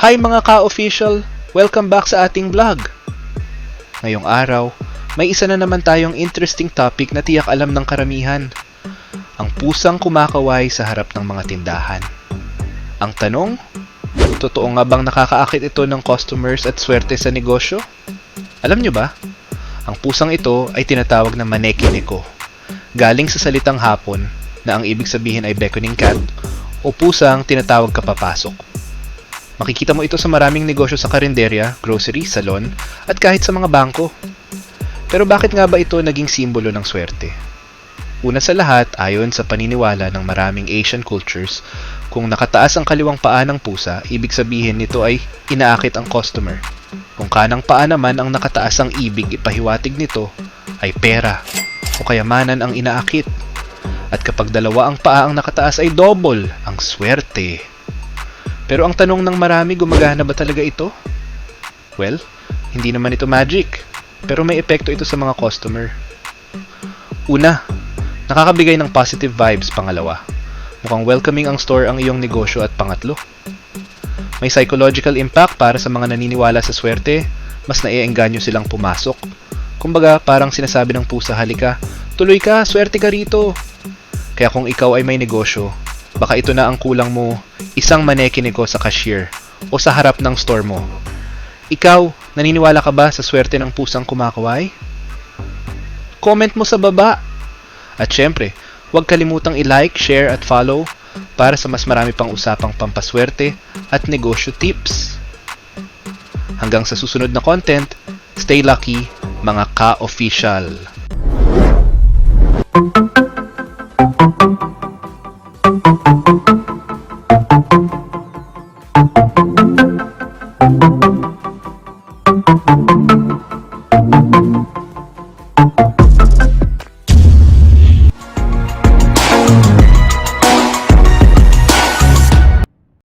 Hi mga ka-official! Welcome back sa ating vlog! Ngayong araw, may isa na naman tayong interesting topic na tiyak alam ng karamihan. Ang pusang kumakaway sa harap ng mga tindahan. Ang tanong, totoo nga bang nakakaakit ito ng customers at swerte sa negosyo? Alam nyo ba? Ang pusang ito ay tinatawag na manekineko. Galing sa salitang hapon na ang ibig sabihin ay beckoning cat o pusang tinatawag kapapasok. Makikita mo ito sa maraming negosyo sa karinderya, grocery, salon, at kahit sa mga bangko. Pero bakit nga ba ito naging simbolo ng swerte? Una sa lahat, ayon sa paniniwala ng maraming Asian cultures, kung nakataas ang kaliwang paa ng pusa, ibig sabihin nito ay inaakit ang customer. Kung kanang paa naman ang nakataas ang ibig ipahiwatig nito, ay pera o kayamanan ang inaakit. At kapag dalawa ang paa ang nakataas ay double ang swerte. Pero ang tanong ng marami, gumagana ba talaga ito? Well, hindi naman ito magic. Pero may epekto ito sa mga customer. Una, nakakabigay ng positive vibes pangalawa. Mukhang welcoming ang store ang iyong negosyo at pangatlo. May psychological impact para sa mga naniniwala sa swerte, mas naiengganyo silang pumasok. Kumbaga, parang sinasabi ng pusa halika, tuloy ka, swerte ka rito. Kaya kung ikaw ay may negosyo, baka ito na ang kulang mo, isang manekiniko sa cashier o sa harap ng store mo. Ikaw, naniniwala ka ba sa swerte ng pusang kumakaway? Comment mo sa baba. At syempre, huwag kalimutang i-like, share at follow para sa mas marami pang usapang pampaswerte at negosyo tips. Hanggang sa susunod na content, stay lucky mga ka-official.